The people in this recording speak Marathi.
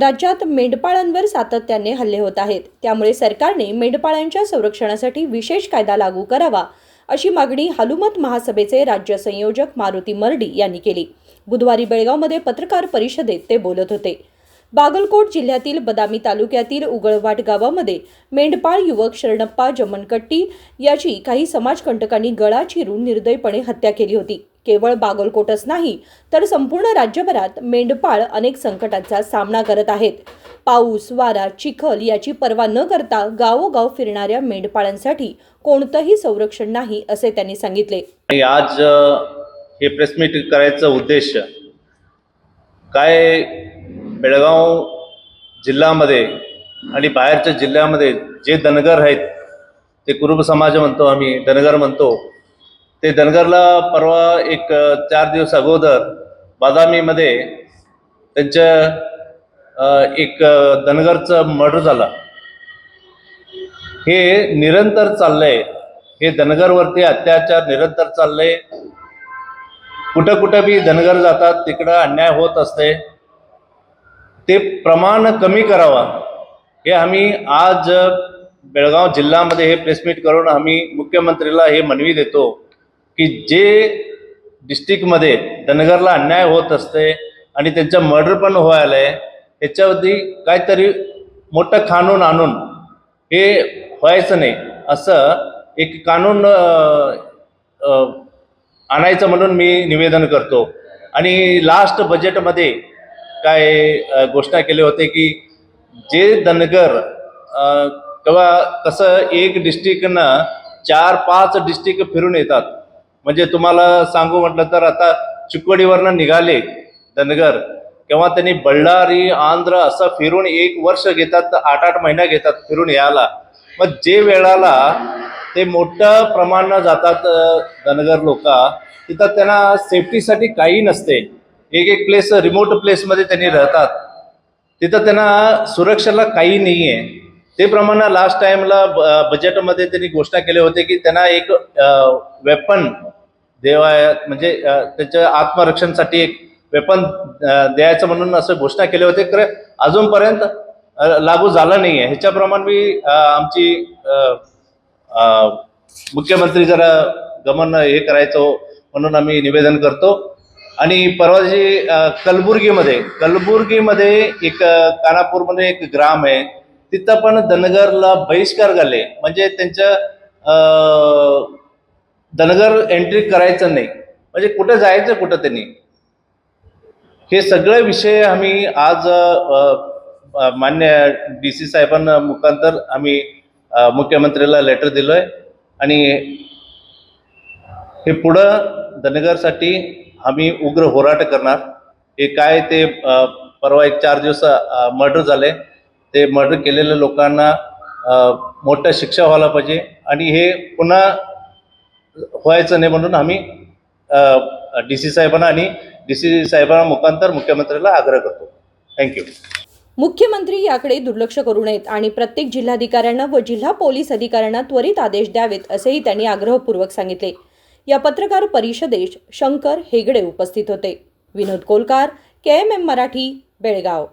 राज्यात मेंढपाळांवर सातत्याने हल्ले होत आहेत. त्यामुळे सरकारने मेंढपाळांच्या संरक्षणासाठी विशेष कायदा लागू करावा अशी मागणी हालुमत महासभेचे राज्य संयोजक मारुती मर्डी यांनी केली. बुधवारी बेळगावमध्ये पत्रकार परिषदेत ते बोलत होते. बागलकोट जिल्ह्यातील बदामी तालुक्यातील उगळवाट गावामध्ये मेंढपाळ युवक शरणप्पा जमनकट्टी याची काही समाजकंटकांनी गळा चिरून निर्दयपणे हत्या केली होती. केवळ बागलकोटच नाही तर संपूर्ण राज्यभरात मेंढपाळ अनेक संकटांचा सामना करत आहेत. पाऊस वारा चिखल याची पर्वा न करता गावोगाव फिरणाऱ्या मेंढपाळांसाठी कोणतंही संरक्षण नाही असे त्यांनी सांगितले. आज हे प्रेस मीट करायचा उद्देश काय बेळगाव जिल्ह्यामध्ये आणि बाहेरच्या जिल्ह्यामध्ये जे धनगर आहेत ते कुरुब समाज म्हणतो आम्ही धनगर म्हणतो ते धनगरला परवा एक चार दिवस अगोदर बादामीमध्ये त्यांच्या एक धनगरचं मर्डर झालं. हे निरंतर चाललंय. हे धनगरवरती अत्याचार निरंतर चाललंय. कुठं कुठं बी धनगर जातात तिकडं अन्याय होत असते. ते प्रमाण कमी करावा. हे आम्ही आज बेळगाव जिल्ह्यामध्ये हे प्रेसमीट करून आम्ही मुख्यमंत्रीला हे मनवी देतो. की जे डिस्ट्रिक्टमध्ये धनगरला अन्याय होत असते आणि त्यांचं मर्डर पण व्हायला आहे ह्याच्यावरती काहीतरी मोठं कानून आणून हे व्हायचं नाही असं एक कानून आणायचं म्हणून मी निवेदन करतो. आणि लास्ट बजेटमध्ये काय घोषणा केले होते की जे धनगर किंवा कसं एक डिस्ट्रिक्टनं चार पाच डिस्ट्रिक्ट फिरून येतात म्हणजे तुम्हाला सांगू म्हटलं तर आता चिकोडीवरनं निघाले धनगर किंवा त्यांनी बळ्ळारी आंध्र असं फिरून एक वर्ष घेतात आठ आठ महिना घेतात फिरून यायला. मग जे वेळाला ते मोठ्या प्रमाणात जातात दनगर धनगर लोक तिथं त्यांना सेफ्टीसाठी काही नसते. एक एक प्लेस रिमोट प्लेसमध्ये त्यांनी राहतात. तिथं त्यांना सुरक्षेला काही नाही आहे ते प्रमाणे लास्ट टाइमला बजेटमध्ये त्यांनी घोषणा केले होते की त्यांना एक वेपन देवा म्हणजे त्याच्या आत्मरक्षणासाठी एक वेपन द्यायचं म्हणून असं घोषणा केली होती. तर अजूनपर्यंत लागू झालं नाही आहे ह्याच्याप्रमाणे मी आमची मुख्यमंत्री जरा गमन हे करायचो म्हणून आम्ही निवेदन करतो. आणि परवा जी कलबुर्गीमध्ये कलबुर्गीमध्ये एक कानापूरमध्ये एक ग्राम आहे. तिथं पण धनगरला बहिष्कार झाले. म्हणजे त्यांच्या धनगर एंट्री करायचं नाही. म्हणजे कुठं जायचं कुठं त्यांनी? हे सगळे विषय आम्ही आज मान्य डी सी साहेबांना मुखांतर आम्ही मुख्यमंत्र्याला लेटर दिलोय. आणि हे पुढं धनगरसाठी आम्ही उग्र होराट करणार. हे काय ते परवा एक चार दिवस मर्डर झाले. ते मर्डर केलेल्या लोकांना मोठं शिक्षा व्हायला पाहिजे. आणि हे पुन्हा व्हायचं नाही म्हणून आम्ही डी सी साहेबांना आणि डी सी साहेबांना मुखांतर मुख्यमंत्र्याला आग्रह करतो. थँक्यू मुख्यमंत्री याकडे दुर्लक्ष करू नयेत आणि प्रत्येक जिल्हाधिकाऱ्यांना व जिल्हा पोलीस अधिकाऱ्यांना त्वरित आदेश द्यावेत असेही त्यांनी आग्रहपूर्वक सांगितले. या पत्रकार परिषदेत शंकर हेगडे उपस्थित होते. Vinod Kolkar K M M Marathi Belgaum.